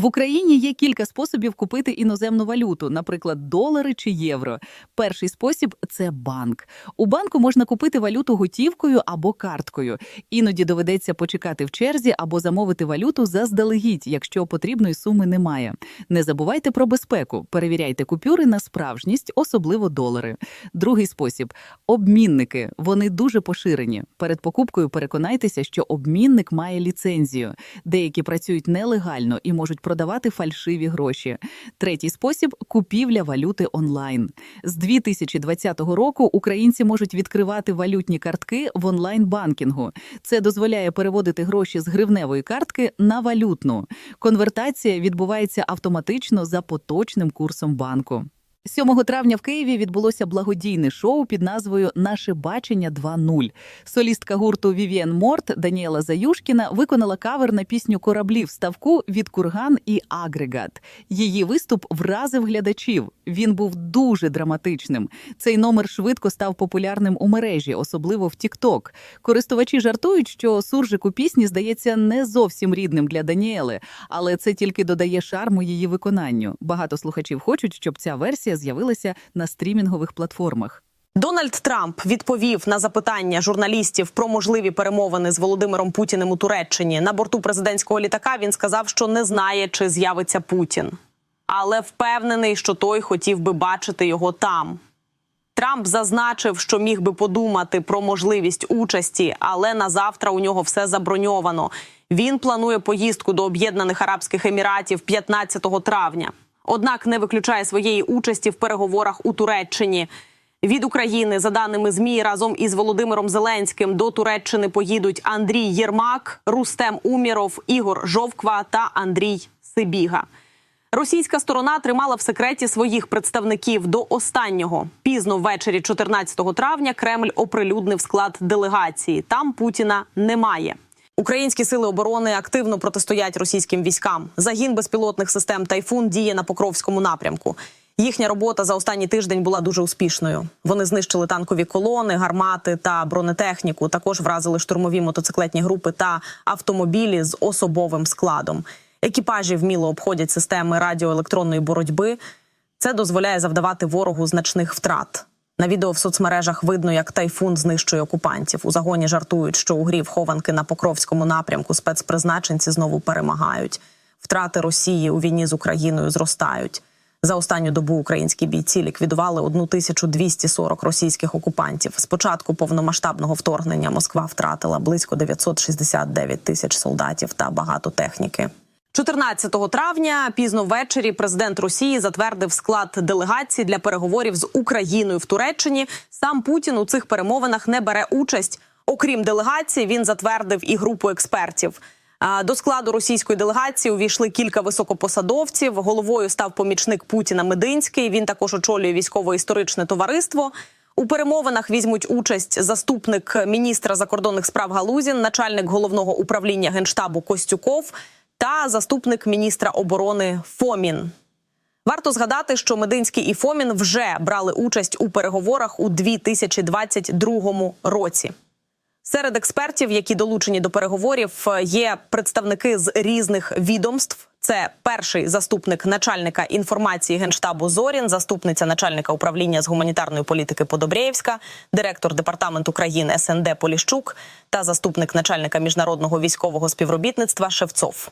В Україні є кілька способів купити іноземну валюту, наприклад, долари чи євро. Перший спосіб це банк. У банку можна купити валюту готівкою або карткою. Іноді доведеться почекати в черзі або замовити валюту заздалегідь, якщо потрібної суми немає. Не забувайте про безпеку. Перевіряйте купюри на справжність, особливо долари. Другий спосіб обмінники. Вони дуже поширені. Перед покупкою переконайтеся, що обмінник має ліцензію. Деякі працюють нелегально і можуть продавати фальшиві гроші. Третій спосіб купівля валюти онлайн. З 2020 року українці можуть відкривати валютні картки в онлайн-банкінгу. Це дозволяє переводити гроші з гривневої картки на валютну. Конвертація відбувається автоматично за поточним курсом банку. 7 травня в Києві відбулося благодійне шоу під назвою Наше бачення 2.0». Солістка гурту Вівіен Морт Даніела Заюшкіна виконала кавер на пісню Кораблі в ставку від Курган і Агрегат. Її виступ вразив глядачів. Він був дуже драматичним. Цей номер швидко став популярним у мережі, особливо в TikTok. Користувачі жартують, що суржик у пісні здається не зовсім рідним для Даніели, але це тільки додає шарму її виконанню. Багато слухачів хочуть, щоб ця версія з'явилася на стрімінгових платформах. Дональд Трамп відповів на запитання журналістів про можливі перемовини з Володимиром Путіним у Туреччині. На борту президентського літака він сказав, що не знає, чи з'явиться Путін, але впевнений, що той хотів би бачити його там. Трамп зазначив, що міг би подумати про можливість участі, але на завтра у нього все заброньовано. Він планує поїздку до Об'єднаних Арабських Еміратів 15 травня. Однак не виключає своєї участі в переговорах у Туреччині. Від України, за даними змі, разом із Володимиром Зеленським до Туреччини поїдуть Андрій Єрмак, Рустем Уміров, Ігор Жовква та Андрій Сибіга. Російська сторона тримала в секреті своїх представників до останнього. Пізно ввечері 14 травня Кремль оприлюднив склад делегації. Там Путіна немає. Українські сили оборони активно протистоять російським військам. Загін безпілотних систем Тайфун діє на Покровському напрямку. Їхня робота за останній тиждень була дуже успішною. Вони знищили танкові колони, гармати та бронетехніку. Також вразили штурмові мотоциклетні групи та автомобілі з особовим складом. Екіпажі вміло обходять системи радіоелектронної боротьби. Це дозволяє завдавати ворогу значних втрат. На відео в соцмережах видно, як тайфун знищує окупантів. У загоні жартують, що у грі хованки на Покровському напрямку спецпризначенці знову перемагають. Втрати Росії у війні з Україною зростають. За останню добу українські бійці ліквідували 1240 російських окупантів. З початку повномасштабного вторгнення Москва втратила близько 969 тисяч солдатів та багато техніки. 14 травня пізно ввечері президент Росії затвердив склад делегації для переговорів з Україною в Туреччині. Сам Путін у цих перемовинах не бере участь. Окрім делегації, він затвердив і групу експертів. До складу російської делегації увійшли кілька високопосадовців. Головою став помічник Путіна Мединський. Він також очолює військово-історичне товариство. У перемовинах візьмуть участь заступник міністра закордонних справ Галузін, начальник головного управління генштабу Костюков та заступник міністра оборони Фомін. Варто згадати, що Мединський і Фомін вже брали участь у переговорах у 2022 році. Серед експертів, які долучені до переговорів, є представники з різних відомств. Це перший заступник начальника інформації генштабу Зорін, заступниця начальника управління з гуманітарної політики Подобрєєвська, директор департаменту країн СНД Поліщук та заступник начальника міжнародного військового співробітництва Шевцов.